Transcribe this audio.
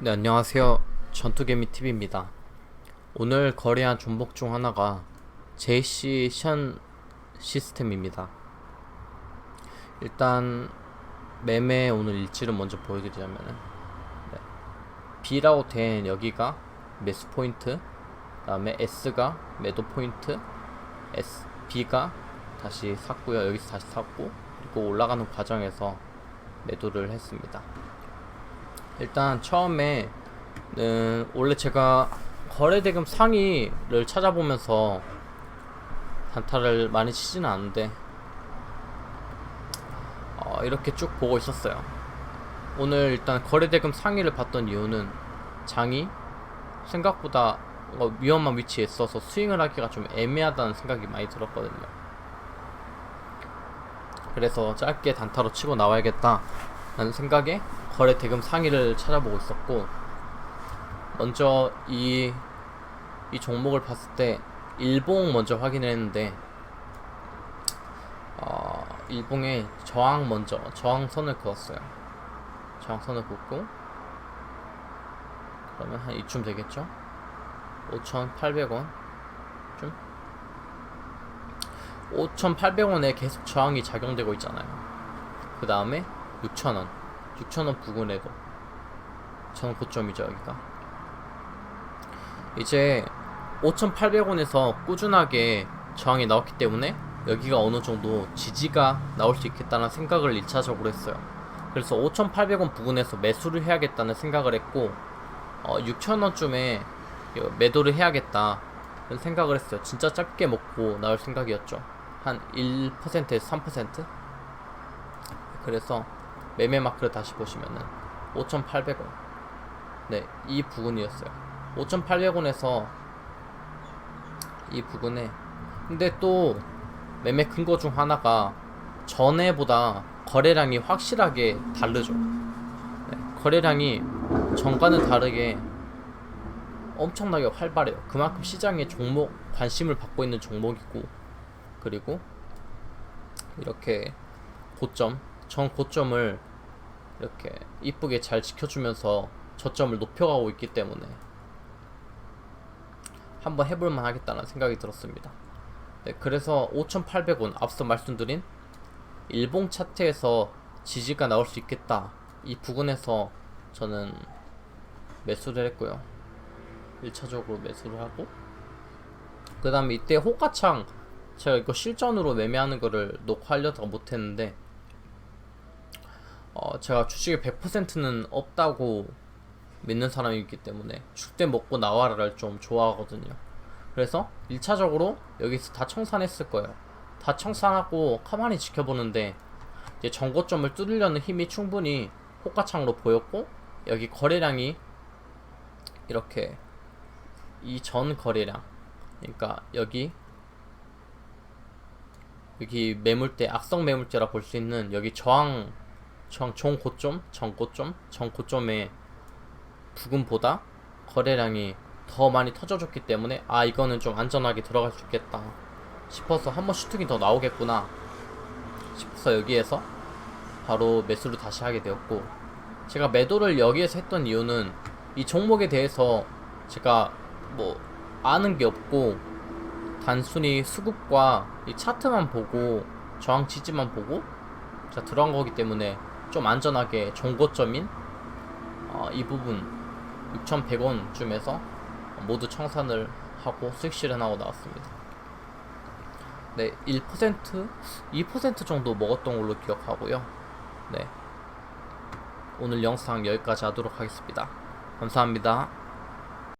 네, 안녕하세요. 전투개미 TV입니다. 오늘 거래한 종목 중 하나가 JC 션 시스템입니다. 일단 매매 오늘 일지를 먼저 보여드리자면은 네. B라고 된 여기가 매수 포인트, 그다음에 S가 매도 포인트, S B가 다시 샀고요. 여기서 다시 샀고 그리고 올라가는 과정에서 매도를 했습니다. 일단 처음에 는 원래 제가 거래대금 상위를 찾아보면서 단타를 많이 치지는 않는데 어, 이렇게 쭉 보고 있었어요. 오늘 일단 거래대금 상위를 봤던 이유는 장이 생각보다 뭔가 위험한 위치에 있어서 스윙을 하기가 좀 애매하다는 생각이 많이 들었거든요. 그래서 짧게 단타로 치고 나와야겠다 라는 생각에 거래 대금 상위를 찾아보고 있었고 먼저 이, 이 종목을 봤을 때 일봉 먼저 확인을 했는데 어, 일봉에 저항 먼저 저항선을 그었어요. 저항선을 긋고 그러면 한 이쯤 되겠죠? 5,800원 좀 5,800원에 계속 저항이 작용되고 있잖아요. 그 다음에 6,000원. 6,000원 부근에도 저는 고점이죠 여기가. 이제 5,800원에서 꾸준하게 저항이 나왔기 때문에 여기가 어느 정도 지지가 나올 수 있겠다는 생각을 1차적으로 했어요. 그래서 5,800원 부근에서 매수를 해야겠다는 생각을 했고 어, 6,000원쯤에 매도를 해야겠다 는 생각을 했어요. 진짜 짧게 먹고 나올 생각이었죠. 한 1%에서 3% 그래서 매매 마크를 다시 보시면은 5,800원. 네, 이 부분이었어요. 5,800원에서 이 부분에 근데 또 매매 큰거중 하나가 전에보다 거래량이 확실하게 다르죠. 네, 거래량이 전과는 다르게 엄청나게 활발해요. 그만큼 시장에 종목 관심을 받고 있는 종목이고 그리고 이렇게 고점 전 고점을 이렇게 이쁘게 잘 지켜주면서 저점을 높여가고 있기 때문에 한번 해볼만 하겠다는 생각이 들었습니다. 네, 그래서 5,800원 앞서 말씀드린 일봉 차트에서 지지가 나올 수 있겠다. 이 부분에서 저는 매수를 했고요. 1차적으로 매수를 하고 그 다음에 이때 호가창 제가 이거 실전으로 매매하는 거를 녹화하려다가 못했는데 어, 제가 주식에 100%는 없다고 믿는 사람이기 때문에 죽대 먹고 나와라를 좀 좋아하거든요. 그래서 1차적으로 여기서 다 청산했을 거예요. 다 청산하고 가만히 지켜보는데 이제 정고점을 뚫으려는 힘이 충분히 호가창으로 보였고 여기 거래량이 이렇게 이 전 거래량 그러니까 여기 여기 매물대 악성 매물대라 볼 수 있는 여기 저항 정, 종 고점, 정 고점, 정 고점의 부근보다 거래량이 더 많이 터져줬기 때문에 아 이거는 좀 안전하게 들어갈 수 있겠다 싶어서 한 번 슈팅이 더 나오겠구나 싶어서 여기에서 바로 매수를 다시 하게 되었고 제가 매도를 여기에서 했던 이유는 이 종목에 대해서 제가 뭐 아는 게 없고 단순히 수급과 이 차트만 보고 저항 지지만 보고 제가 들어간 거기 때문에 좀 안전하게 종고점인 어, 이 부분 6,100원쯤에서 모두 청산을 하고 수익 실현하고 나왔습니다. 네, 1%, 2% 정도 먹었던 걸로 기억하고요. 네. 오늘 영상 여기까지 하도록 하겠습니다. 감사합니다.